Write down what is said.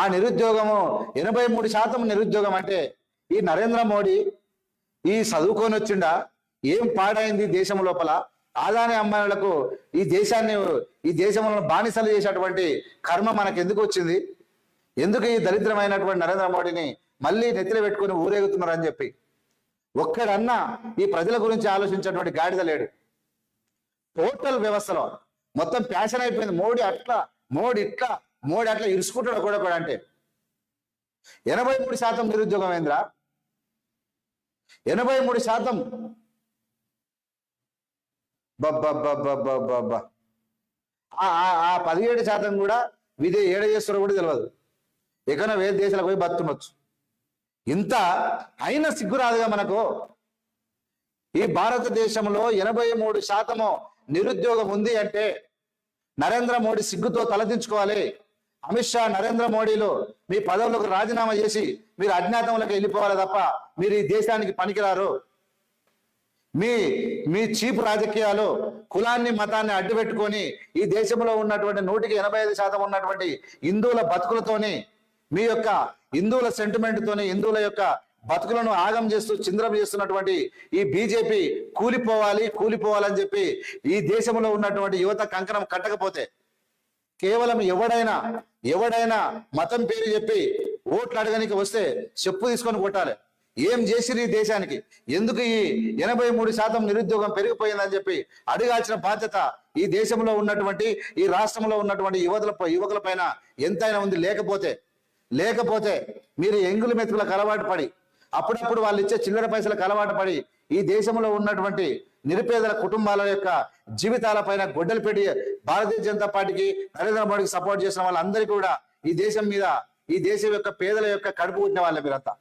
ఆ నిరుద్యోగము ఎనభై మూడు శాతం నిరుద్యోగం అంటే ఈ నరేంద్ర మోడీ ఈ చదువుకొని వచ్చిండా? ఏం పాడైంది దేశం లోపల? ఆదాని అమ్మాయిలకు ఈ దేశాన్ని ఈ దేశంలో బానిసలు చేసేటువంటి కర్మ మనకు ఎందుకు వచ్చింది? ఎందుకు ఈ దరిద్రమైనటువంటి నరేంద్ర మోడీని మళ్ళీ నెత్తిన పెట్టుకుని ఊరేగుతున్నారు అని చెప్పి. ఒక్కడన్నా ఈ ప్రజల గురించి ఆలోచించేటువంటి గాడిద లేడు. టోటల్ వ్యవస్థలో మొత్తం ప్యాషన్ అయిపోయింది. మోడీ అట్లా మోడీ ఇట్లా. మోడీ అట్లా ఇరుసుకుంటాడు కూడా కూడా అంటే. ఎనభై మూడు శాతం నిరుద్యోగమేంద్రా ఎనభై మూడు శాతం. ఆ పదిహేడు శాతం కూడా విదే ఏడ చేస్తారో కూడా తెలియదు ఎక్కడో వేరే దేశాలకు పోయి బతుండొచ్చు ఇంత అయినా సిగ్గు రాదుగా మనకు. ఈ భారతదేశంలో ఎనభై మూడు శాతము నిరుద్యోగం ఉంది అంటే నరేంద్ర మోడీ సిగ్గుతో తలదించుకోవాలి. అమిత్ షా నరేంద్ర మోడీలు మీ పదవులకు రాజీనామా చేసి మీరు అజ్ఞాతంలోకి వెళ్ళిపోవాలి తప్ప మీరు ఈ దేశానికి పనికిరారు. మీ మీ చీప్ రాజకీయాలు కులాన్ని మతాన్ని అడ్డుపెట్టుకొని ఈ దేశంలో ఉన్నటువంటి నూటికి ఎనభై ఐదు శాతం ఉన్నటువంటి హిందువుల బతుకులతోని మీ యొక్క హిందువుల సెంటిమెంట్తోని హిందువుల యొక్క బతుకులను ఆగం చేస్తూ చింద్రం చేస్తున్నటువంటి ఈ బీజేపీ కూలిపోవాలి కూలిపోవాలని చెప్పి ఈ దేశంలో ఉన్నటువంటి యువత కంకణం కట్టకపోతే కేవలం ఎవడైనా ఎవడైనా మతం పేరు చెప్పి ఓట్లు అడగడానికి వస్తే చెప్పు తీసుకొని కొట్టాలి. ఏం చేసిరు ఈ దేశానికి? ఎందుకు ఈ ఎనభై మూడు శాతం నిరుద్యోగం పెరిగిపోయిందని చెప్పి అడగాల్సిన బాధ్యత ఈ దేశంలో ఉన్నటువంటి ఈ రాష్ట్రంలో ఉన్నటువంటి యువతల యువకుల పైన ఎంతైనా ఉంది. లేకపోతే లేకపోతే మీరు ఎంగుల మెతుకులకు అలవాటు పడి అప్పుడప్పుడు వాళ్ళు ఇచ్చే చిల్లర పైసలకు అలవాటు పడి ఈ దేశంలో ఉన్నటువంటి నిరుపేదల కుటుంబాల యొక్క జీవితాల పైన గొడ్డలు పెట్టి భారతీయ జనతా పార్టీకి నరేంద్ర మోడీకి సపోర్ట్ చేసిన వాళ్ళందరికీ కూడా ఈ దేశం మీద ఈ దేశం యొక్క పేదల యొక్క కడుపు పుట్టిన వాళ్ళే మీరంతా